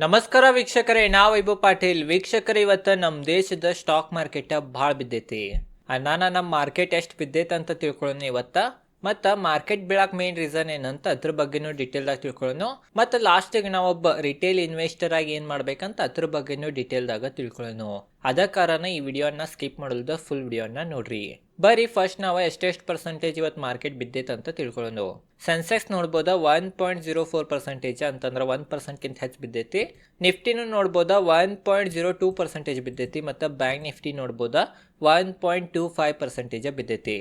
ನಮಸ್ಕಾರ ವೀಕ್ಷಕರೇ, ನಾವು ವೈಭವ್ ಪಾಟೀಲ್. ವೀಕ್ಷಕರೇ, ಇವತ್ತು ನಮ್ಮ ದೇಶದ ಸ್ಟಾಕ್ ಮಾರ್ಕೆಟ್ ಭಾಳ ಬಿದ್ದೈತಿ. ನಾನು ನಮ್ಮ ಮಾರ್ಕೆಟ್ ಎಷ್ಟು ಬಿದ್ದೈತೆ ಅಂತ ತಿಳ್ಕೊಳ್ಳೋಣ ಇವತ್ತ. ಮತ್ತು ಮಾರ್ಕೆಟ್ ಬೀಳಕ್ಕೆ ಮೇನ್ ರೀಸನ್ ಏನಂತ ಅದ್ರ ಬಗ್ಗೆನೂ ಡೀಟೇಲ್ದಾಗ ತಿಳ್ಕೊಳ್ಳೋಣ ಮತ್ತು ಲಾಸ್ಟಿಗೆ ನಾವೊಬ್ಬ ರಿಟೇಲ್ ಇನ್ವೆಸ್ಟರ್ ಆಗಿ ಏನು ಮಾಡ್ಬೇಕಂತ ಅದ್ರ ಬಗ್ಗೆನೂ ಡೀಟೇಲ್ದಾಗ ತಿಳ್ಕೊಳ್ಳೋಣ ಅದ ಕಾರಣ ಈ ವಿಡಿಯೋನ ಸ್ಕಿಪ್ ಮಾಡೋದು ಫುಲ್ ವಿಡಿಯೋನ ನೋಡ್ರಿ. ಬರಿ ಫಸ್ಟ್ ನಾವು ಎಷ್ಟೆಷ್ಟು ಪರ್ಸೆಂಟೇಜ್ ಇವತ್ತು ಮಾರ್ಕೆಟ್ ಬಿದ್ದೈತೆ ಅಂತ ತಿಳ್ಕೊಳ್ಳೋಣ Sensex ನೋಡ್ಬೋದ one point zero four percentage ಅಂತಂದ್ರೆ ಒನ್ ಪರ್ಸೆಂಟ್ಗಿಂತ ಹೆಚ್ಚು ಬಿದ್ದೈತಿ. ನಿಫ್ಟಿನೂ ನೋಡ್ಬೋದ one point zero two percentage ಬಿದ್ದೈತಿ. ಮತ್ತು bank Nifty ನೋಡ್ಬೋದ one point two five percentage ಬಿದ್ದೈತಿ.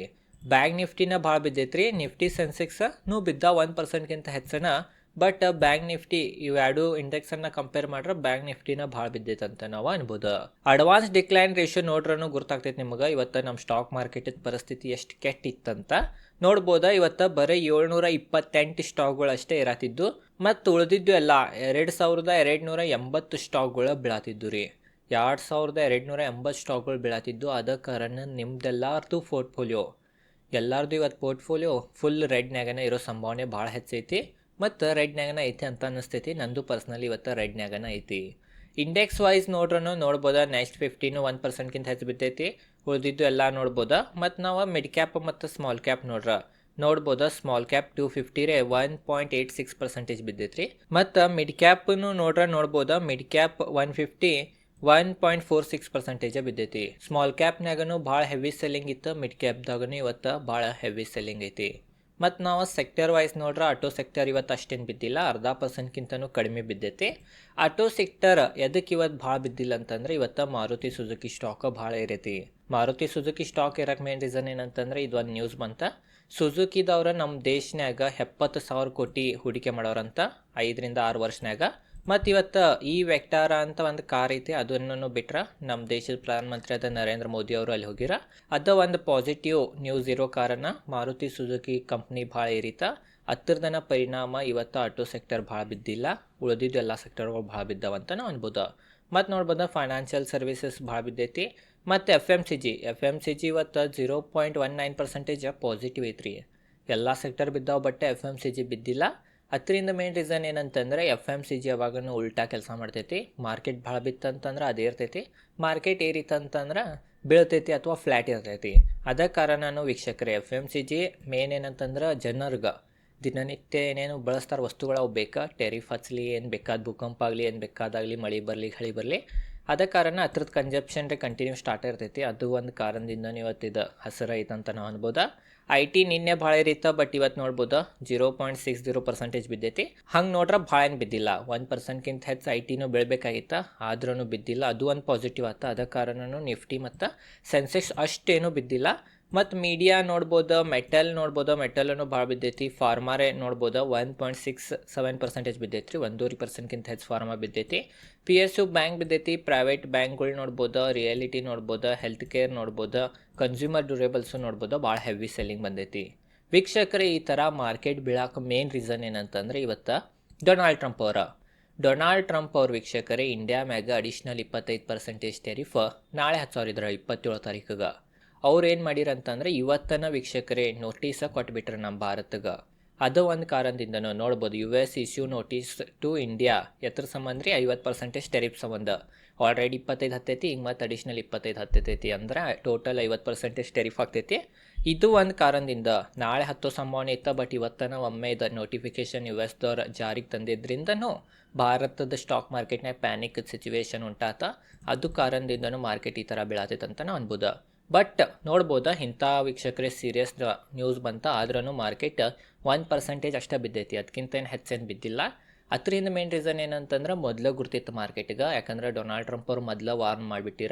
Bank ನಿಫ್ಟಿನ ಭಾಳ ಬಿದ್ದೈತ್ರಿ. ನಿಫ್ಟಿ ಸೆನ್ಸೆಕ್ಸ್ನೂ ಬಿದ್ದ ಒನ್ ಪರ್ಸೆಂಟ್ಗಿಂತ ಹೆಚ್ಚನ. ಬಟ್ ಬ್ಯಾಂಕ್ ನಿಫ್ಟಿ ಇವೆರಡು ಇಂಡೆಕ್ಸನ್ನು ಕಂಪೇರ್ ಮಾಡ್ರೆ ಬ್ಯಾಂಕ್ ನಿಫ್ಟಿನ ಭಾಳ ಬಿದ್ದೈತೆ ಅಂತ ನಾವು ಅನ್ಬೋದು. ಅಡ್ವಾನ್ಸ್ ಡಿಕ್ಲೈನ್ ರೇಷಿಯೋ ನೋಡ್ರೂ ಗೊತ್ತಾಗ್ತೈತೆ ನಿಮಗೆ. ಇವತ್ತು ನಮ್ಮ ಸ್ಟಾಕ್ ಮಾರ್ಕೆಟಿದ ಪರಿಸ್ಥಿತಿ ಎಷ್ಟು ಕೆಟ್ಟಿತ್ತಂತ. ನೋಡ್ಬೋದು, ಇವತ್ತು ಬರೀ ಏಳ್ನೂರ ಇಪ್ಪತ್ತೆಂಟು ಸ್ಟಾಕ್ಗಳು ಅಷ್ಟೇ ಇರತ್ತಿದ್ದು ಮತ್ತು ಉಳಿದಿದ್ದು ಎಲ್ಲ ಎರಡು ಸಾವಿರದ ಎರಡು ನೂರ ಎಂಬತ್ತು ಸ್ಟಾಕ್ಗಳು ಬೀಳತ್ತಿದ್ದು ರೀ. ಎರಡು ಸಾವಿರದ ಎರಡು ನೂರ ಎಂಬತ್ತು ಸ್ಟಾಕ್ಗಳು ಬೀಳತ್ತಿದ್ದು ಅದ ಕಾರಣ ನಿಮ್ದೆಲ್ಲಾರ್ದು ಪೋರ್ಟ್ಫೋಲಿಯೋ ಎಲ್ಲರದು ಇವತ್ತು ಪೋರ್ಟ್ಫೋಲಿಯೋ ಫುಲ್ ರೆಡ್ನ್ಯಾಗನ ಇರೋ ಸಂಭಾವನೆ ಭಾಳ ಹೆಚ್ಚೈತಿ ಮತ್ತು ರೆಡ್ನ್ಯಾಗನ ಐತಿ ಅಂತ ಅನ್ನಿಸ್ತೈತಿ. ನಂದು ಪರ್ಸ್ನಲಿ ಇವತ್ತು ರೆಡ್ನ್ಯಾಗನ ಐತಿ. ಇಂಡೆಕ್ಸ್ ವೈಸ್ ನೋಡ್ರೂ ನೋಡ್ಬೋದಾ ನೆಕ್ಸ್ಟ್ ಫಿಫ್ಟೀನು ಒನ್ ಪರ್ಸೆಂಟ್ಗಿಂತ ಹೆಚ್ಚು ಬಿದ್ದೈತಿ ಉಳಿದಿದ್ದು ಎಲ್ಲ ನೋಡ್ಬೋದಾ. ಮತ್ತು ನಾವು ಮಿಡ್ ಕ್ಯಾಪ್ ಮತ್ತು ಸ್ಮಾಲ್ ಕ್ಯಾಪ್ ನೋಡ್ರ. ನೋಡ್ಬೋದಾ ಸ್ಮಾಲ್ ಕ್ಯಾಪ್ ಟೂ ಫಿಫ್ಟಿ ರೇ one point eight six percentage ಬಿದ್ದೈತ್ರಿ. ಮತ್ತು ಮಿಡ್ ಕ್ಯಾಪ್ನು ನೋಡ್ರ ನೋಡ್ಬೋದಾ mid cap one fifty one point four six percentage ಬಿದ್ದೈತಿ. Small ಕ್ಯಾಪ್ನಾಗನು ಭಾಳ ಹೆವಿ ಸೆಲ್ಲಿಂಗ್ ಇತ್ತು ಮಿಡ್ ಕ್ಯಾಪ್ದಾಗನು ಇವತ್ತು ಭಾಳ ಹೆವಿ ಸೆಲ್ಲಿಂಗ್ ಐತಿ. ಮತ್ತು ನಾವು ಸೆಕ್ಟರ್ ವೈಸ್ ನೋಡ್ರೆ ಆಟೋ ಸೆಕ್ಟರ್ ಇವತ್ತು ಅಷ್ಟೇನು ಬಿದ್ದಿಲ್ಲ, ಅರ್ಧ ಪರ್ಸೆಂಟ್ಗಿಂತನೂ ಕಡಿಮೆ ಬಿದ್ದೈತಿ. ಆಟೋ ಸೆಕ್ಟರ್ ಎದಕ್ಕೆ ಇವತ್ತು ಭಾಳ ಬಿದ್ದಿಲ್ಲ ಅಂತಂದ್ರೆ ಇವತ್ತು ಮಾರುತಿ ಸುಜುಕಿ ಸ್ಟಾಕ್ ಭಾಳ ಇರೈತಿ. ಮಾರುತಿ ಸುಜುಕಿ ಸ್ಟಾಕ್ ಇರಕ್ಕೆ ಮೇನ್ ರೀಸನ್ ಏನಂತಂದ್ರೆ ಇದೊಂದು ನ್ಯೂಸ್ ಬಂತ. ಸುಜುಕಿದವ್ರ ನಮ್ಮ ದೇಶನ್ಯಾಗ ಎಪ್ಪತ್ತು ಸಾವಿರ ಕೋಟಿ ಹೂಡಿಕೆ ಮಾಡೋರಂತ, ಐದರಿಂದ ಆರು ವರ್ಷನ್ಯಾಗ. ಮತ್ತು ಇವತ್ತು ಈ ವೆಕ್ಟಾರ ಅಂತ ಒಂದು ಕಾರ್ ಐತಿ ಅದನ್ನು ಬಿಟ್ರೆ ನಮ್ಮ ದೇಶದ ಪ್ರಧಾನಮಂತ್ರಿ ಆದ ನರೇಂದ್ರ ಮೋದಿ ಅವರು ಅಲ್ಲಿ ಹೋಗಿರ. ಅದ ಒಂದು ಪಾಸಿಟಿವ್ ನ್ಯೂಸ್ ಇರೋ ಕಾರಣ ಮಾರುತಿ ಸುಜುಕಿ ಕಂಪ್ನಿ ಭಾಳ ಏರಿತ. ಹತ್ತಿರದನ ಪರಿಣಾಮ ಇವತ್ತು ಆಟೋ ಸೆಕ್ಟರ್ ಭಾಳ ಬಿದ್ದಿಲ್ಲ, ಉಳಿದಿದ್ದು ಎಲ್ಲ ಸೆಕ್ಟರ್ಗಳು ಭಾಳ ಬಿದ್ದಾವಂತ ನಾವು ಅನ್ಬೋದು. ಮತ್ತು ನೋಡ್ಬೋದು ಫೈನಾನ್ಷಿಯಲ್ ಸರ್ವಿಸಸ್ ಭಾಳ ಬಿದ್ದೈತಿ. ಮತ್ತು F M C G F M C G ಇವತ್ತು zero point one nine percentage positive ಐತ್ರಿ. ಎಲ್ಲ sector ಬಿದ್ದಾವ but F M C G ಬಿದ್ದಿಲ್ಲ. ಅದರಿಂದ ಮೇನ್ ರೀಸನ್ ಏನಂತಂದರೆ ಎಫ್ ಎಂ ಸಿ ಜಿ ಯಾವಾಗೂ ಉಲ್ಟಾ ಕೆಲಸ ಮಾಡ್ತೈತಿ. ಮಾರ್ಕೆಟ್ ಭಾಳ ಬಿತ್ತಂತಂದ್ರೆ ಅದೇ ಇರ್ತೈತಿ. ಮಾರ್ಕೆಟ್ ಏರಿತಂತಂದ್ರೆ ಬೀಳ್ತೈತಿ ಅಥವಾ ಫ್ಲ್ಯಾಟ್ ಇರ್ತೈತಿ. ಅದ ಕಾರಣನು ವೀಕ್ಷಕರೇ F M C G main ಏನಂತಂದ್ರೆ ಜನರ್ಗೆ. ದಿನನಿತ್ಯ ಏನೇನು ಬಳಸ್ತಾರೆ ವಸ್ತುಗಳು ಅವು ಬೇಕಾ? ಟೆರಿಫ್ ಹಚ್ಚಲಿ ಏನು ಬೇಕಾದ ಭೂಕಂಪ ಆಗಲಿ, ಏನು ಬೇಕಾದಾಗಲಿ ಮಳೆ ಬರಲಿ ಹಳಿ ಬರಲಿ. ಅದ ಕಾರಣ ಹತ್ರದ ಕನ್ಸಪ್ಷನ್ ಕಂಟಿನ್ಯೂ ಸ್ಟಾರ್ಟ್ ಇರ್ತೈತಿ. ಅದು ಒಂದು ಕಾರಣದಿಂದ ಇವತ್ತಿದ ಹಸಿರು ಐತಂತ ನಾವು ಅನ್ಬೋದಾ. ಐ ಟಿ ನಿನ್ನೆ ಭಾಳ ಇರಿತ್ತು ಬಟ್ ಇವತ್ತು ನೋಡ್ಬೋದು. Zero point six zero percentage ಬಿದ್ದೈತಿ. ಹಂಗೆ ನೋಡ್ರೆ ಭಾಳ ಏನು ಬಿದ್ದಿಲ್ಲ. ಒನ್ ಪರ್ಸೆಂಟ್ಗಿಂತ ಹೆಚ್ಚು ಐ ಟಿನೂ ಬೀಳಬೇಕಾಗಿತ್ತ. ಆದ್ರೂ ಬಿದ್ದಿಲ್ಲ. ಅದು ಒಂದು ಪಾಸಿಟಿವ್ ಆತ. ಅದ ಕಾರಣನೂ ನಿಫ್ಟಿ ಮತ್ತು ಸೆನ್ಸೆಕ್ಸ್ ಅಷ್ಟೇನೂ ಬಿದ್ದಿಲ್ಲ. ಮತ್ತು ಮೀಡಿಯಾ ನೋಡ್ಬೋದು ಮೆಟಲ್ ನೋಡ್ಬೋದು ಮೆಟಲನ್ನು ಭಾಳ ಬಿದ್ದೈತಿ. ಫಾರ್ಮಾರೇ ನೋಡ್ಬೋದು one point six seven percentage ಬಿದ್ದೈತಿ ರೀ ಒಂದೂವರೆ ಪರ್ಸೆಂಟ್ಗಿಂತ ಹೆಚ್ಚು ಫಾರ್ಮಾ ಬಿದ್ದೈತಿ. ಪಿ ಎಸ್ ಯು ಬ್ಯಾಂಕ್ ಬಿದ್ದೈತಿ. ಪ್ರೈವೇಟ್ ಬ್ಯಾಂಕ್ಗಳು ನೋಡ್ಬೋದು ರಿಯಾಲಿಟಿ ನೋಡ್ಬೋದು ಹೆಲ್ತ್ ಕೇರ್ ನೋಡ್ಬೋದು ಕನ್ಸ್ಯೂಮರ್ ಡ್ಯೂರೇಬಲ್ಸು ನೋಡ್ಬೋದು, ಭಾಳ ಹೆವಿ ಸೆಲ್ಲಿಂಗ್ ಬಂದೈತಿ. ವೀಕ್ಷಕರೇ, ಈ ಥರ ಮಾರ್ಕೆಟ್ ಬೀಳಕ್ಕೆ ಮೇನ್ ರೀಸನ್ ಏನಂತಂದ್ರೆ ಇವತ್ತು ಡೊನಾಲ್ಡ್ ಟ್ರಂಪ್ ಅವರ. ಡೊನಾಲ್ಡ್ ಟ್ರಂಪ್ ಅವ್ರ ವೀಕ್ಷಕರೇ ಇಂಡಿಯಾ ಮ್ಯಾಗ ಅಡಿಷ್ನಲ್ ಇಪ್ಪತ್ತೈದು ಪರ್ಸೆಂಟೇಜ್ ಟೆರಿಫ್ ನಾಳೆ ಹತ್ತು ಸಾವಿರ ಇದ್ರ ಇಪ್ಪತ್ತೇಳು ತಾರೀಕಿಗೆ ಅವ್ರು ಏನು ಮಾಡಿರ ಅಂತಂದ್ರೆ ಇವತ್ತನ ವೀಕ್ಷಕರೇ ನೋಟಿಸ ಕೊಟ್ಬಿಟ್ರೆ ನಮ್ಮ ಭಾರತಗೆ. ಅದು ಒಂದು ಕಾರಣದಿಂದನೂ ನೋಡ್ಬೋದು U S issue notice to India ಎತ್ರ ಸಂಬಂಧ ರೀ ಐವತ್ತು ಪರ್ಸೆಂಟೇಜ್ ಟೆರಿಪ್ ಸಂಬಂಧ. ಆಲ್ರೆಡಿ ಇಪ್ಪತ್ತೈದು ಹತ್ತೈತಿ, ಈಗ ಮತ್ತು ಅಡಿಷ್ನಲ್ ಇಪ್ಪತ್ತೈದು ಹತ್ತೈತಿ ಅಂದ್ರೆ ಟೋಟಲ್ ಐವತ್ತು ಪರ್ಸೆಂಟೇಜ್ ಟೆರಿಫ್ ಆಗ್ತೈತಿ. ಇದು ಒಂದು ಕಾರಣದಿಂದ ನಾಳೆ ಹತ್ತೋ ಸಂಭಾವನೆ ಇತ್ತ ಬಟ್ ಇವತ್ತನ ಒಮ್ಮೆ ಇದು ನೋಟಿಫಿಕೇಶನ್ ಯು ಎಸ್ದವ್ರು ಜಾರಿಗೆ ತಂದಿದ್ದರಿಂದನೂ ಭಾರತದ ಸ್ಟಾಕ್ ಮಾರ್ಕೆಟ್ನಾಗ ಪ್ಯಾನಿಕ್ ಸಿಚುವೇಶನ್ ಉಂಟಾತ, ಅದು ಕಾರಣದಿಂದನೂ ಮಾರ್ಕೆಟ್ ಈ ಥರ ಬೀಳತೈತೆ ಅಂತ ಅನ್ಬೋದು. ಬಟ್ ನೋಡ್ಬೋದಾ, ಇಂಥ ವೀಕ್ಷಕರೇ ಸೀರಿಯಸ್ ನ್ಯೂಸ್ ಬಂತ ಆದ್ರೂ ಮಾರ್ಕೆಟ್ ಒನ್ ಪರ್ಸೆಂಟೇಜ್ ಅಷ್ಟೇ ಬಿದ್ದೈತಿ. ಅದಕ್ಕಿಂತ ಏನು ಹೆಚ್ಚೇನು ಬಿದ್ದಿಲ್ಲ. ಅದರಿಂದ ಮೇನ್ ರೀಸನ್ ಏನಂತಂದ್ರೆ, ಮೊದಲು ಗುರ್ತಿತ್ತು ಮಾರ್ಕೆಟಿಗೆ ಯಾಕಂದ್ರೆ ಡೊನಾಲ್ಡ್ ಟ್ರಂಪ್ ಅವ್ರು ಮೊದಲು ವಾರ್ನ್ ಮಾಡಿಬಿಟ್ಟಿರ.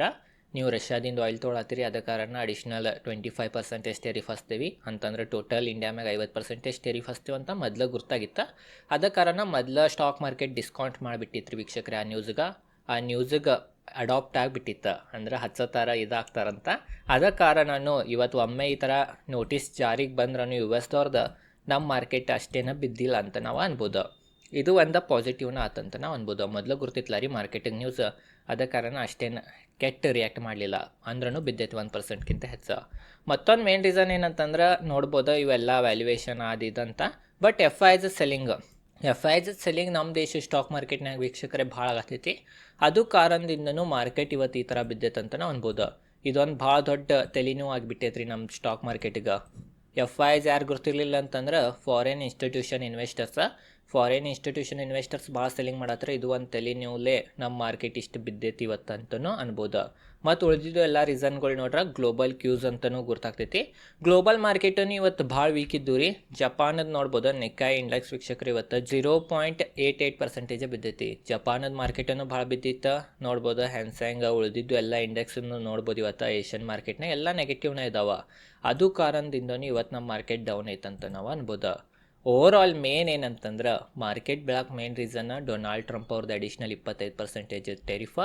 ನೀವು ರಷ್ಯಾದಿಂದ ಆಯಿಲ್ ತೊಗೊಳತ್ತೀರಿ, ಅದ ಕಾರಣ additional twenty five percentage tariff ಹಸ್ತೀವಿ ಅಂತಂದ್ರೆ ಟೋಟಲ್ ಇಂಡಿಯಾ ಮ್ಯಾಗ ಐವತ್ತು ಪರ್ಸೆಂಟೇಜ್ ಟೆರಿಫ್ ಹಸ್ತೀವಿ ಅಂತ ಮೊದಲು ಗುರ್ತಾಗಿತ್ತು. ಅದ ಕಾರಣ ಮೊದಲ ಸ್ಟಾಕ್ ಮಾರ್ಕೆಟ್ ಡಿಸ್ಕೌಂಟ್ ಮಾಡಿಬಿಟ್ಟಿತ್ತು ವೀಕ್ಷಕರೇ ಆ ನ್ಯೂಸ್ಗೆ ಆ ನ್ಯೂಸಿಗೆ ಅಡಾಪ್ಟ್ ಆಗಿಬಿಟ್ಟಿತ್ತು. ಅಂದ್ರೆ ಹಚ್ಚೋ ಥರ ಇದಾಗ್ತಾರಂತ. ಅದ ಕಾರಣನು ಇವತ್ತು ಒಮ್ಮೆ ಈ ಥರ ನೋಟಿಸ್ ಜಾರಿಗೆ ಬಂದ್ರೂ ಯು ಎಸ್ ದವ್ರದ್ದು ನಮ್ಮ ಮಾರ್ಕೆಟ್ ಅಷ್ಟೇನ ಬಿದ್ದಿಲ್ಲ ಅಂತ ನಾವು ಅನ್ಬೋದು. ಇದು ಒಂದು ಪಾಸಿಟಿವ್ನ ಆತಂತ ನಾವು ಅನ್ಬೋದು. ಮೊದಲು ಗುರ್ತಿತ್ತಲ್ಲ ರೀ ಮಾರ್ಕೆಟಿಂಗ್ ನ್ಯೂಸ್ ಅದ ಕಾರಣ ಅಷ್ಟೇನು ಕೆಟ್ಟ ರಿಯಾಕ್ಟ್ ಮಾಡಲಿಲ್ಲ. ಅಂದ್ರೂ ಬಿದ್ದೈತಿ ಒಂದು ಪರ್ಸೆಂಟ್ಗಿಂತ ಹೆಚ್ಚು. ಮತ್ತೊಂದು ಮೇನ್ ರೀಸನ್ ಏನಂತಂದ್ರೆ ನೋಡ್ಬೋದು ಇವೆಲ್ಲ ವ್ಯಾಲ್ಯೂಯೇಷನ್ ಅದು ಇದಂತ but F I is selling F Is selling ನಮ್ಮ ದೇಶ ಸ್ಟಾಕ್ ಮಾರ್ಕೆಟ್ನಾಗ ವೀಕ್ಷಕರೇ ಭಾಳ ಆಗತೈತಿ ಅದು ಕಾರಣದಿಂದನೂ ಮಾರ್ಕೆಟ್ ಇವತ್ತು ಈ ಥರ ಬಿದ್ದೈತೆ ಅಂತ ಅನ್ಬೋದು. ಇದೊಂದು ಭಾಳ ದೊಡ್ಡ ತಲೆನೋವು ಆಗಿಬಿಟ್ಟೈತೆ ರೀ ನಮ್ಮ ಸ್ಟಾಕ್ ಮಾರ್ಕೆಟಿಗೆ ಎಫ್ ಐಸ್ ಯಾರು ಗೊತ್ತಿರಲಿಲ್ಲ ಅಂತಂದ್ರೆ foreign institution investors foreign institution investors ಭಾಳ ಸೆಲ್ಲಿಂಗ್ ಮಾಡತ್ರ. ಇದು ಒಂದು ತಲೆನೋವುಲೇ ನಮ್ಮ ಮಾರ್ಕೆಟ್ ಇಷ್ಟು ಬಿದ್ದೈತಿ ಇವತ್ತು ಅಂತಲೂ ಅನ್ಬೋದು. ಮತ್ತು ಉಳಿದಿದ್ದು ಎಲ್ಲ ರೀಸನ್ಗಳು ನೋಡ್ರೆ ಗ್ಲೋಬಲ್ ಕ್ಯೂಸ್ ಅಂತಲೂ ಗೊತ್ತಾಗ್ತೈತಿ ಗ್ಲೋಬಲ್ ಮಾರ್ಕೆಟನ್ನು ಇವತ್ತು ಭಾಳ ವೀಕ್ ಇದ್ದು ರೀ. ಜಪಾನದ ನೋಡ್ಬೋದು ನೆಕ್ಕಾಯ್ ಇಂಡೆಕ್ಸ್ ವೀಕ್ಷಕರು ಇವತ್ತು zero point eight eight percentage ಬಿದ್ದೈತಿ. ಜಪಾನದ ಮಾರ್ಕೆಟನ್ನು ಭಾಳ ಬಿದ್ದಿತ್ತು ನೋಡ್ಬೋದು ಹ್ಯಾಂಡ್ಸ್ಯಾಂಗ್ ಉಳಿದಿದ್ದು ಎಲ್ಲ ಇಂಡೆಕ್ಸನ್ನು ನೋಡ್ಬೋದು ಇವತ್ತು ಏಷ್ಯನ್ ಮಾರ್ಕೆಟ್ನಾಗ ಎಲ್ಲ ನೆಗೆಟಿವ್ನ ಇದಾವೆ. ಅದು ಕಾರಣದಿಂದನೂ ಇವತ್ತು ನಮ್ಮ ಮಾರ್ಕೆಟ್ ಡೌನ್ ಐತಂತ ನಾವು ಅನ್ಬೋದು. ಓವರ್ ಆಲ್ ಮೇನ್ ಏನಂತಂದ್ರೆ ಮಾರ್ಕೆಟ್ ಬೆಳಕ್ಕೆ ಮೇನ್ ರೀಸನ್ ಡೊನಾಲ್ಡ್ ಟ್ರಂಪ್ ಅವ್ರದ್ದು ಅಡಿಷ್ನಲ್ ಇಪ್ಪತ್ತೈದು ಪರ್ಸೆಂಟೇಜ್ ಟೆರಿಫ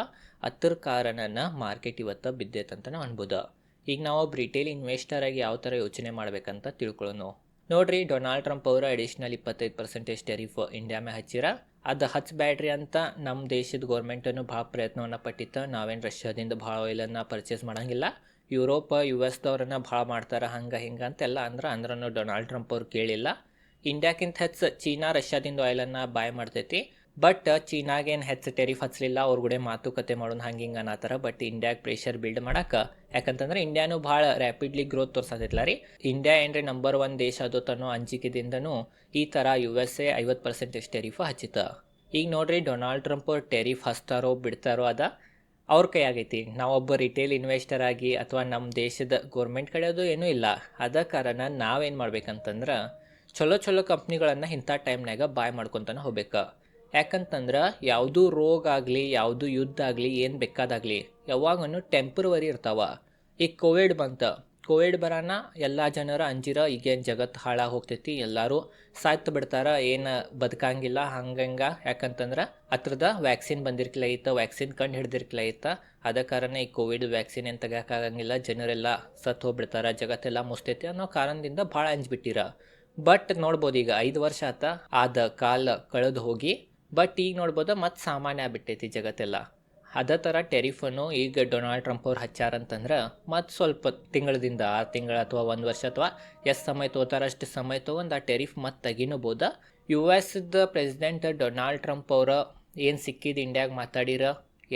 ಹತ್ತರ ಕಾರಣನ ಮಾರ್ಕೆಟ್ ಇವತ್ತು ಬಿದ್ದೈತಂತ ನಾವು ಅನ್ಬೋದು. ಈಗ ನಾವು ರಿಟೇಲ್ ಇನ್ವೆಸ್ಟರ್ ಆಗಿ ಯಾವ ಥರ ಯೋಚನೆ ಮಾಡ್ಬೇಕಂತ ತಿಳ್ಕೊಳ್ಳೋಣ ನೋಡ್ರಿ ಡೊನಾಲ್ಡ್ ಟ್ರಂಪ್ ಅವರು ಅಡಿಷ್ನಲ್ ಇಪ್ಪತ್ತೈದು ಪರ್ಸೆಂಟೇಜ್ ಟೆರಿಫ್ ಇಂಡಿಯಾ ಮೇಲೆ ಹಚ್ಚಿರ. ಅದು ಹಚ್ಚಬ್ಯಾಡ್ರಿ ಅಂತ ನಮ್ಮ ದೇಶದ ಗೌರ್ಮೆಂಟನ್ನು ಭಾಳ ಪ್ರಯತ್ನವನ್ನು ಪಟ್ಟಿತ್ತು. ನಾವೇನು ರಷ್ಯಾದಿಂದ ಭಾಳ ಆಯಿಲನ್ನು ಪರ್ಚೇಸ್ ಮಾಡೋಂಗಿಲ್ಲ. ಯುರೋಪ್ ಯು ಎಸ್ದವ್ರನ್ನ ಭಾಳ ಮಾಡ್ತಾರೆ, ಹಂಗೆ ಹಿಂಗೆ ಅಂತೆಲ್ಲ ಅಂದ್ರೆ ಅಂದ್ರೂ ಡೊನಾಲ್ಡ್ ಟ್ರಂಪ್ ಅವ್ರು ಕೇಳಿಲ್ಲ. ಇಂಡಿಯಾಕ್ಕಿಂತ ಹೆಚ್ಚು ಚೀನಾ, ರಷ್ಯಾದಿಂದ ಆಯಿಲನ್ನು ಬಾಯ್ ಮಾಡ್ತೈತಿ. ಬಟ್ ಚೀನಾಗೇನು ಹೆಚ್ಚು ಟೆರಿಫ್ ಹಚ್ಚಲಿಲ್ಲ ಅವ್ರ ಮಾತುಕತೆ ಮಾಡೋದು ಹಂಗೆ ಹಿಂಗೆ ಅನ್ನತ್ತಾರ ಬಟ್ ಇಂಡಿಯಾಗೆ ಪ್ರೆಷರ್ ಬಿಲ್ಡ್ ಮಾಡಕ್ಕೆ ಯಾಕಂತಂದ್ರೆ ಇಂಡಿಯಾನು ಭಾಳ ರ್ಯಾಪಿಡ್ಲಿ ಗ್ರೋತ್ ತೋರ್ಸತೈತಲ್ಲ ರೀ. ಇಂಡಿಯಾ ಏನ್ರಿ ನಂಬರ್ ಒನ್ ದೇಶ ಅದು ತನ್ನೋ ಅಂಜಿಕೆದಿಂದನೂ ಈ ಥರ ಯು ಎಸ್ ಎ ಐವತ್ತು ಎಷ್ಟು ಟೆರಿಫ್ ಹಚ್ಚಿತ. ಈಗ ನೋಡ್ರಿ ಡೊನಾಲ್ಡ್ ಟ್ರಂಪ್ ಟೆರಿಫ್ ಹಚ್ತಾರೋ, ಬಿಡ್ತಾರೋ ಅದ ಅವ್ರ ಕೈ ಆಗೈತಿ ನಾವೊಬ್ಬ ರಿಟೇಲ್ ಇನ್ವೆಸ್ಟರ್ ಆಗಿ ಅಥವಾ ನಮ್ಮ ದೇಶದ ಗೌರ್ಮೆಂಟ್ ಕಡೆ ಅದು ಏನೂ ಇಲ್ಲ. ಅದ ಕಾರಣ ನಾವೇನು ಮಾಡ್ಬೇಕಂತಂದ್ರೆ ಚಲೋ ಚಲೋ ಕಂಪ್ನಿಗಳನ್ನು ಇಂಥ ಟೈಮ್ನಾಗ ಬಾಯ್ ಮಾಡ್ಕೊತಾನೆ ಹೋಗ್ಬೇಕು. ಯಾಕಂತಂದ್ರೆ ಯಾವುದೂ ರೋಗ ಆಗಲಿ, ಯಾವುದು ಯುದ್ಧ ಆಗಲಿ, ಏನು ಬೇಕಾದಾಗಲಿ ಯಾವಾಗೂ ಟೆಂಪ್ರವರಿ ಇರ್ತಾವ. ಈಗ ಕೋವಿಡ್ ಬಂತ, ಕೋವಿಡ್ ಬರೋಣ ಎಲ್ಲ ಜನರು ಅಂಜಿರ ಈಗೇನು ಜಗತ್ತು ಹಾಳಾಗಿ ಹೋಗ್ತೈತಿ, ಎಲ್ಲರೂ ಸಾಯ್ತು ಬಿಡ್ತಾರ, ಏನು ಬದುಕಂಗಿಲ್ಲ, ಹಂಗಂಗ. ಯಾಕಂತಂದ್ರೆ ಹತ್ರದ ವ್ಯಾಕ್ಸಿನ್ ಬಂದಿರ್ಕಿಲ್ಲ ಐತ ವ್ಯಾಕ್ಸಿನ್ ಕಂಡು ಹಿಡ್ದಿರ್ಕಿಲ್ಲ ಐತ ಅದ ಕಾರಣ ಈ ಕೋವಿಡ್ ವ್ಯಾಕ್ಸಿನ್ ಏನು ತೆಗೋಕ್ಕಾಗಂಗಿಲ್ಲ ಜನರೆಲ್ಲ ಸತ್ತು ಹೋಗ್ಬಿಡ್ತಾರ, ಜಗತ್ತೆಲ್ಲ ಮುಸ್ತೈತಿ ಅನ್ನೋ ಕಾರಣದಿಂದ ಭಾಳ ಅಂಜ್ಬಿಟ್ಟಿರ. ಬಟ್ ನೋಡ್ಬೋದು ಈಗ ಐದು ವರ್ಷ ಆತ, ಆದ ಕಾಲ ಕಳೆದು ಹೋಗಿ ಬಟ್ ಈಗ ನೋಡ್ಬೋದು ಮತ್ತೆ ಸಾಮಾನ್ಯ ಆಗ್ಬಿಟ್ಟೈತಿ ಜಗತ್ತೆಲ್ಲ. ಅದೇ ಥರ ಟೆರಿಫನ್ನು ಈಗ ಡೊನಾಲ್ಡ್ ಟ್ರಂಪ್ ಅವ್ರು ಹಚ್ಚಾರಂತಂದ್ರೆ ಮತ್ತು ಸ್ವಲ್ಪ ತಿಂಗಳದಿಂದ ಆರು ತಿಂಗಳು ಅಥವಾ ಒಂದು ವರ್ಷ ಅಥವಾ ಎಷ್ಟು ಸಮಯ ತೋತಾರ ಅಷ್ಟು ಸಮಯ ತೊಗೊಂಡು ಆ ಟೆರಿಫ್ ಮತ್ತೆ ತೆಗಿನಬೋದ? ಯು ಎಸ್ದ ಪ್ರೆಸಿಡೆಂಟ್ ಡೊನಾಲ್ಡ್ ಟ್ರಂಪ್ ಅವರ ಏನು ಸಿಕ್ಕಿದ ಇಂಡಿಯಾಗೆ ಮಾತಾಡಿರ,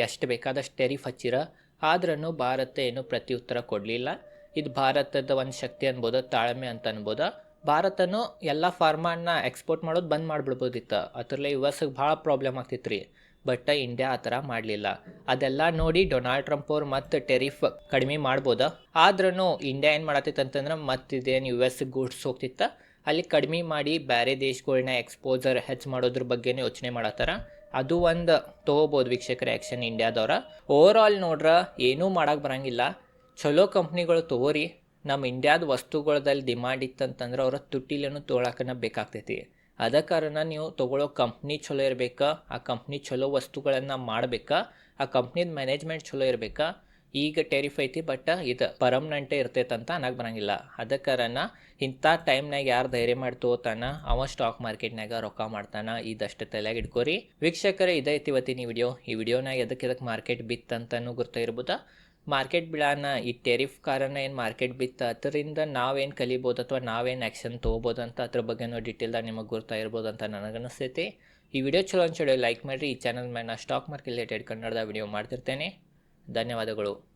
ಎಷ್ಟು ಬೇಕಾದಷ್ಟು ಟೆರಿಫ್ ಹಚ್ಚಿರ ಆದ್ರೂ ಭಾರತ ಏನು ಪ್ರತಿ ಉತ್ತರ ಕೊಡಲಿಲ್ಲ. ಇದು ಭಾರತದ ಒಂದು ಶಕ್ತಿ ಅನ್ಬೋದು, ತಾಳ್ಮೆ ಅಂತ ಅನ್ಬೋದು. ಭಾರತನು ಎಲ್ಲ ಫಾರ್ಮನ್ನ ಎಕ್ಸ್ಪೋರ್ಟ್ ಮಾಡೋದು ಬಂದ್ ಮಾಡಿಬಿಡ್ಬೋದಿತ್ತು. ಅದರಲ್ಲೇ ಯು ಎಸ್ಗೆ ಭಾಳ ಪ್ರಾಬ್ಲಮ್ ಆಗ್ತಿತ್ತು ರೀ ಬಟ್ ಇಂಡಿಯಾ ಆ ಥರ ಮಾಡಲಿಲ್ಲ. ಅದೆಲ್ಲ ನೋಡಿ ಡೊನಾಲ್ಡ್ ಟ್ರಂಪ್ ಅವ್ರು ಮತ್ತೆ ಟೆರಿಫ್ ಕಡಿಮೆ ಮಾಡ್ಬೋದು? ಆದ್ರೂ ಇಂಡಿಯಾ ಏನು ಮಾಡತ್ತಿತ್ತು ಅಂತಂದ್ರೆ ಮತ್ತೆ ಇದೇನು ಯು ಎಸ್ ಗೂಡ್ಸ್ ಹೋಗ್ತಿತ್ತು? ಅಲ್ಲಿ ಕಡಿಮೆ ಮಾಡಿ ಬೇರೆ ದೇಶಗಳನ್ನ ಎಕ್ಸ್ಪೋಜರ್ ಹೆಚ್ಚು ಮಾಡೋದ್ರ ಬಗ್ಗೆನೇ ಯೋಚನೆ ಮಾಡತ್ತಾರ. ಅದು ಒಂದು ತೊಗೋಬೋದು ವೀಕ್ಷಕರ ಆ್ಯಕ್ಷನ್ ಇಂಡಿಯಾದವ್ರ ಓವರ್ ಆಲ್ ನೋಡ್ರ, ಏನೂ ಮಾಡಕ್ಕೆ ಬರಂಗಿಲ್ಲ. ಚಲೋ ಕಂಪ್ನಿಗಳು ತೊಗೋರಿ. ನಮ್ಮ ಇಂಡಿಯಾದ ವಸ್ತುಗಳದಲ್ಲಿ ಡಿಮಾಂಡ್ ಇತ್ತಂತಂದ್ರೆ ಅವ್ರ ತುಟ್ಟಿಲೇನು ತೊಗೊಳಕನ ಬೇಕಾಗ್ತೈತಿ. ಅದ ಕಾರಣ ನೀವು ತೊಗೊಳ್ಳೋ ಕಂಪ್ನಿ ಚಲೋ ಇರಬೇಕಾ, ಆ ಕಂಪ್ನಿ ಚಲೋ ವಸ್ತುಗಳನ್ನು ಮಾಡಬೇಕಾ, ಆ ಕಂಪ್ನಿದ ಮ್ಯಾನೇಜ್ಮೆಂಟ್ ಚಲೋ ಇರಬೇಕಾ. ಈಗ ಟೆರಿಫ್ ಐತಿ ಬಟ್ ಇದು ಪರ್ಮನೆಂಟೇ ಇರ್ತೈತೆ ಅಂತ ಅನ್ನಕ್ಕೆ ಬರಂಗಿಲ್ಲ. ಅದ ಕಾರಣ ಇಂಥ ಟೈಮ್ನಾಗ ಯಾರು ಧೈರ್ಯ ಮಾಡಿ ತಗೋತಾನ, ಅವ ಸ್ಟಾಕ್ ಮಾರ್ಕೆಟ್ನಾಗ ರೊಕ್ಕ ಮಾಡ್ತಾನ, ಇದಷ್ಟು ತಲೆಯಾಗ ಇಟ್ಕೋರಿ. ವೀಕ್ಷಕರೇ ಇದೈತಿ ಇವತ್ತಿನ ವಿಡಿಯೋ ಈ ವಿಡಿಯೋನಾಗ ಎದಕ್ಕೆ ಎದಕ್ಕೆ ಮಾರ್ಕೆಟ್ ಬಿತ್ತಂತನೂ ಗೊತ್ತಾಗಿರ್ಬೋದಾ ಮಾರ್ಕೆಟ್ ಬಿಳಾನ, ಈ ಟೆರಿಫ್ ಕಾರಣ ಏನು ಮಾರ್ಕೆಟ್ ಬಿತ್ತು, ಅದರಿಂದ ನಾವೇನು ಕಲಿಬೋದು ಅಥವಾ ನಾವೇನು ಆ್ಯಕ್ಷನ್ ತೊಗೋಬೋದು ಅಂತ ಅದ್ರ ಬಗ್ಗೆನೂ ಡೀಟೇಲ್ದಾಗ ನಿಮಗೆ ಗೊತ್ತಾಗಿರ್ಬೋದು ಅಂತ ನನಗನ್ನಿಸ್ತೈತಿ. ಈ ವಿಡಿಯೋ ಚಲೋ ಅನ್ಸೋಡಿ ಲೈಕ್ ಮಾಡಿರಿ, ಈ ಚಾನಲ್ ಮೇಲೆ ನಾನು ಸ್ಟಾಕ್ ಮಾರ್ಕೆಟ್ ರಿಲೇಟೆಡ್ ಕನ್ನಡದ ವಿಡಿಯೋ ಮಾಡ್ತಿರ್ತೇನೆ. ಧನ್ಯವಾದಗಳು.